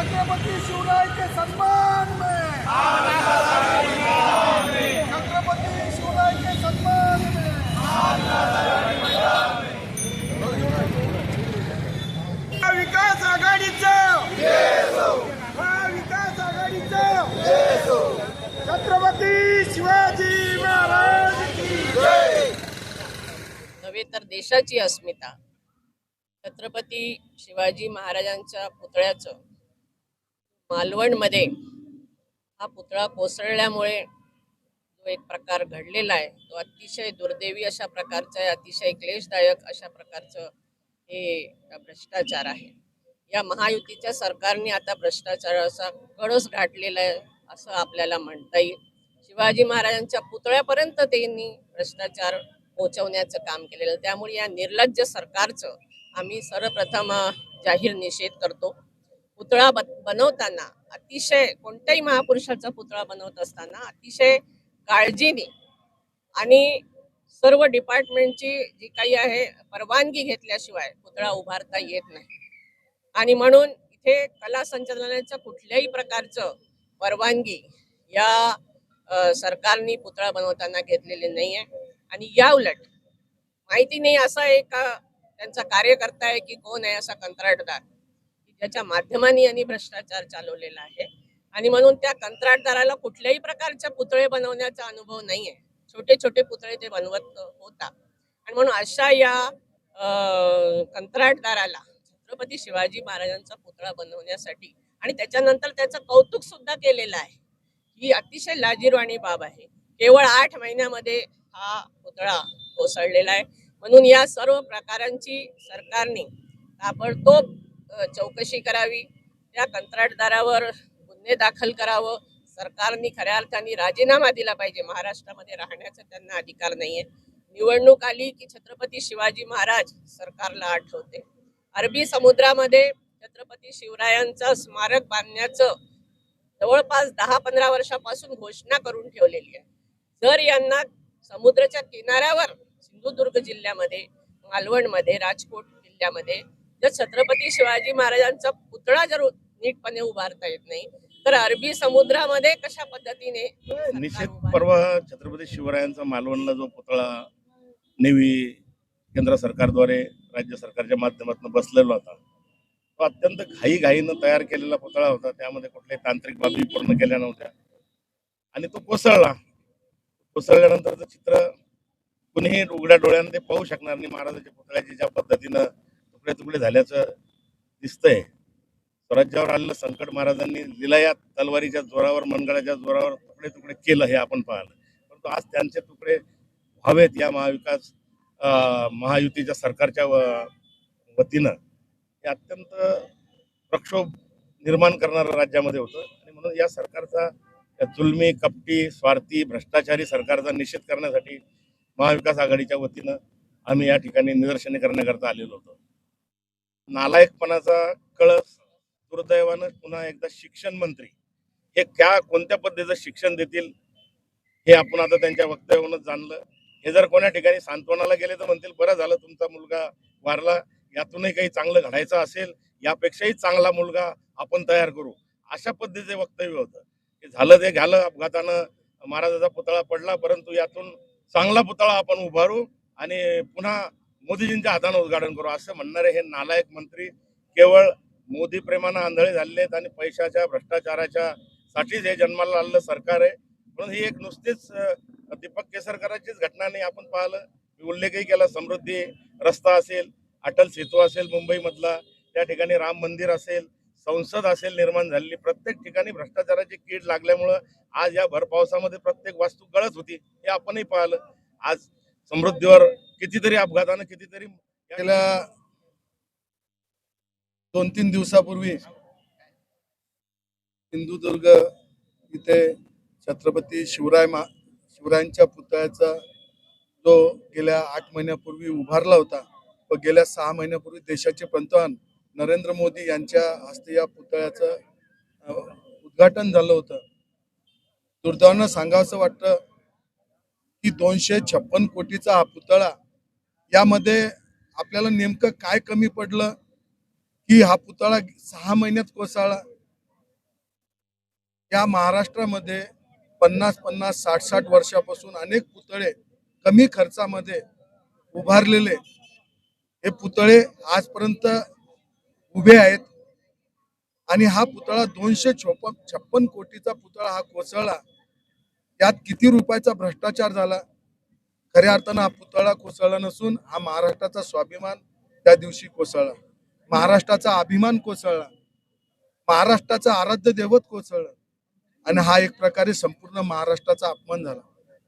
छत्रपति शिवराय के सम्मान में. छत्रपति शिवराय के सम्मान में. विकास आघाडीचं. विकास आघाडीचं. छत्रपती शिवाजी महाराज नव्हे तर देशाची अस्मिता. छत्रपती शिवाजी महाराजांच्या पुतळ्याचं मालवणमध्ये हा पुतळा कोसळल्यामुळे जो एक प्रकार घडलेला आहे तो अतिशय दुर्दैवी अशा प्रकारचा आहे अतिशय क्लेशदायक अशा प्रकारचं हे भ्रष्टाचार आहे. या महायुतीच्या सरकारने आता भ्रष्टाचाराचा कळस गाठलेला आहे असं आपल्याला म्हणता येईल. शिवाजी महाराजांच्या पुतळ्यापर्यंत त्यांनी भ्रष्टाचार पोहोचवण्याचं काम केलेलं आहे. त्यामुळे या निर्लज्ज सरकारचं आम्ही सर्वप्रथम जाहीर निषेध करतो. पुतळा बनवताना अतिशय कोणत्याही महापुरुषाचा पुतळा बनवत असताना अतिशय काळजीने आणि सर्व डिपार्टमेंटची जी काही आहे परवानगी घेतल्याशिवाय पुतळा उभारता येत नाही. आणि म्हणून इथे कला संचालनालयाचं कुठल्याही प्रकारचं परवानगी या सरकारनी सरकारने पुतळा बनवताना घेतलेली नाही आहे आणि या उलट माहिती नाही असा एक का त्यांचा कार्यकर्ता आहे की कोण आहे असा कंत्राटदार. याच्या माध्यमाने यांनी भ्रष्टाचार चालवलेला आहे. आणि म्हणून त्या कंत्राटदाराला कुठल्याही प्रकारच्या पुतळे बनवण्याचा अनुभव नाही आहे छोटे छोटे पुतळे ते बनवत होता. आणि म्हणून अशा या कंत्राटदाराला छत्रपती शिवाजी महाराजांचा पुतळा बनवण्यासाठी आणि त्याच्यानंतर त्याचं कौतुक सुद्धा केलेलं आहे. ही अतिशय लाजीरवाणी बाब आहे. केवळ आठ महिन्यामध्ये हा पुतळा कोसळलेला आहे. म्हणून या सर्व प्रकारांची सरकारने ताबडतोब चौकशी करावी. त्या कंत्राटदारावर गुन्हे दाखल करावं. सरकारने खऱ्या अर्थाने राजीनामा दिला पाहिजे. महाराष्ट्रामध्ये राहण्याचा त्यांना अधिकार नाहीये. निवडणूक आली की छत्रपती शिवाजी महाराज सरकारला आठवते. अरबी समुद्रामध्ये छत्रपती शिवरायांचं स्मारक बांधण्याचं जवळपास दहा पंधरा वर्षापासून घोषणा करून ठेवलेली आहे. जर यांना समुद्राच्या किनाऱ्यावर सिंधुदुर्ग जिल्ह्यामध्ये मालवणमध्ये राजकोट जिल्ह्यामध्ये जर छत्रपती शिवाजी महाराजांचा पुतळा जर नीटपणे उभारता येत नाही तर अरबी समुद्रामध्ये कशा पद्धतीने निश्चित? परवा छत्रपती शिवरायांचा मालवणला जो पुतळा नेव्ही केंद्र सरकारद्वारे राज्य सरकारच्या माध्यमातून बसलेला होता तो अत्यंत घाईघाईनं तयार केलेला पुतळा होता. त्यामध्ये कुठल्याही तांत्रिक बाबी पूर्ण केल्या नव्हत्या. आणि तो कोसळला. कोसळल्यानंतरचं चित्र कुणीही उघड्या डोळ्यानं ते पाहू शकणार नाही. महाराजाच्या पुतळ्याची ज्या पद्धतीनं तुकडे तुकडे झाल्याचं दिसतंय. स्वराज्यावर आलेलं संकट महाराजांनी लिलाया तलवारीच्या जोरावर मनगडाच्या जोरावर तुकडे तुकडे केलं हे आपण पाहिलं. परंतु आज त्यांचे तुकडे व्हावेत या महाविकास महायुतीच्या सरकारच्या वतीनं. हे अत्यंत प्रक्षोभ निर्माण करणारं राज्यामध्ये होतं. आणि म्हणून या सरकारचा या जुलमी कपटी स्वार्थी भ्रष्टाचारी सरकारचा निषेध करण्यासाठी महाविकास आघाडीच्या वतीनं आम्ही या ठिकाणी निदर्शने करण्याकरता आलेलो होतो. नालायकपणाचा कळस दुर्दैवानं पुन्हा एकदा शिक्षण मंत्री. हे क्या कोणत्या पद्धतीचं शिक्षण देतील हे आपण आता त्यांच्या वक्तव्यावरूनच जाणलं. हे जर कोण्या ठिकाणी सांत्वनाला गेले तर म्हणतील बरं झालं तुमचा मुलगा वारला. यातूनही काही चांगलं घडायचं असेल यापेक्षाही चांगला मुलगा आपण तयार करू. अशा पद्धतीचे वक्तव्य होतं. हे झालं ते झालं अपघातानं महाराजाचा पुतळा पडला परंतु यातून चांगला पुतळा आपण उभारू आणि पुन्हा मोदीजींच्या हातानं उद्घाटन करू. असं म्हणणारे हे नालायक मंत्री केवळ मोदी प्रेमानं आंधळे झालेले आहेत आणि पैशाच्या भ्रष्टाचाराच्या साठीच हे जन्माला आलेलं सरकार आहे. म्हणून ही एक नुसतीच दीपक केसरकरांचीच घटना नाही. आपण पाहिलं मी उल्लेखही केला समृद्धी रस्ता असेल अटल सेतू असेल मुंबईमधला त्या ठिकाणी राम मंदिर असेल संसद असेल निर्माण झालेली प्रत्येक ठिकाणी भ्रष्टाचाराची कीड लागल्यामुळं आज या भर पावसामध्ये प्रत्येक वास्तू गळत होती हे आपणही पाहिलं. आज समृद्धीवर कितीतरी अपघातानं कितीतरी गेल्या दोन तीन दिवसापूर्वी सिंधुदुर्ग इथे छत्रपती शिवराय मा शिवरायांच्या पुतळ्याचा जो गेल्या आठ महिन्यापूर्वी उभारला होता व गेल्या सहा महिन्यापूर्वी देशाचे पंतप्रधान नरेंद्र मोदी यांच्या हस्ते या पुतळ्याचं उद्घाटन झालं होतं. दुर्दैवानं सांगावंसं वाटतं की दोनशे छप्पन कोटीचा हा पुतळा यामध्ये आपल्याला नेमकं काय कमी पडलं? की हा पुतळा सहा महिन्यात कोसळला? या महाराष्ट्रामध्ये पन्नास पन्नास साठ साठ वर्षापासून अनेक पुतळे कमी खर्चामध्ये उभारलेले. हे पुतळे आजपर्यंत उभे आहेत. आणि हा पुतळा दोनशे छप्पन छप्पन कोटीचा पुतळा हा कोसळला. यात किती रुपयाचा भ्रष्टाचार झाला? खऱ्या अर्थानं हा पुतळा कोसळला नसून हा महाराष्ट्राचा स्वाभिमान त्या दिवशी कोसळला. महाराष्ट्राचा अभिमान कोसळला. महाराष्ट्राचा आराध्य दैवत कोसळलं. आणि हा एक प्रकारे संपूर्ण महाराष्ट्राचा अपमान झाला.